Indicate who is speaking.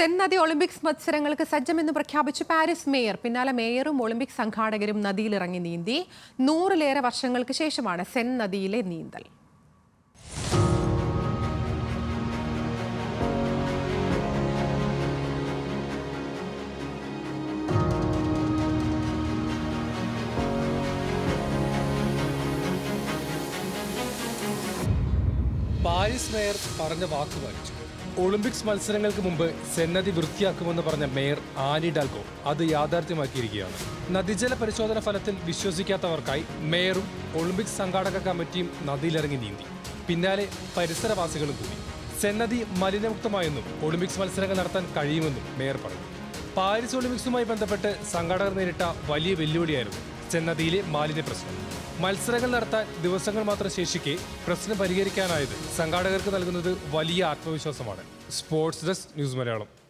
Speaker 1: സെൻ നദി ഒളിമ്പിക്സ് മത്സരങ്ങൾക്ക് സജ്ജമെന്ന് പ്രഖ്യാപിച്ചു പാരീസ് മേയർ. പിന്നാലെ മേയറും ഒളിമ്പിക് സംഘാടകരും നദിയിലിറങ്ങി നീന്തി. നൂറിലേറെ വർഷങ്ങൾക്ക് ശേഷമാണ് സെൻ നദിയിലെ നീന്തൽ.
Speaker 2: പാരീസ് മേയർ പറഞ്ഞ വാക്ക് പാലിച്ചു ഒളിമ്പിക്സ് മത്സരങ്ങൾക്ക് മുമ്പ് സെന്നതി വൃത്തിയാക്കുമെന്ന് പറഞ്ഞ മേയർ ആനി ഡാൽഗോ അത് യാഥാർത്ഥ്യമാക്കിയിരിക്കുകയാണ്. നദീജല പരിശോധന ഫലത്തിൽ വിശ്വസിക്കാത്തവർക്കായി മേയറും ഒളിമ്പിക്സ് സംഘാടക കമ്മിറ്റിയും നദിയിലിറങ്ങി നീന്തി. പിന്നാലെ പരിസരവാസികളും കൂടി. സെന്നതി മലിനമുക്തമായെന്നും ഒളിമ്പിക്സ് മത്സരങ്ങൾ നടത്താൻ കഴിയുമെന്നും മേയർ പറഞ്ഞു. പാരീസ് ഒളിമ്പിക്സുമായി ബന്ധപ്പെട്ട് സംഘാടകർ നേരിട്ട വലിയ വെല്ലുവിളിയായിരുന്നു ചെന്നതിയിലെ മാലിന്യ പ്രശ്നം. മത്സരങ്ങൾ നടത്താൻ ദിവസങ്ങൾ മാത്രം ശേഷിക്കെ പ്രശ്നം പരിഹരിക്കാനായത് സംഘാടകർക്ക് നൽകുന്നത് വലിയ ആത്മവിശ്വാസമാണ്. Sports desk news Malayalam.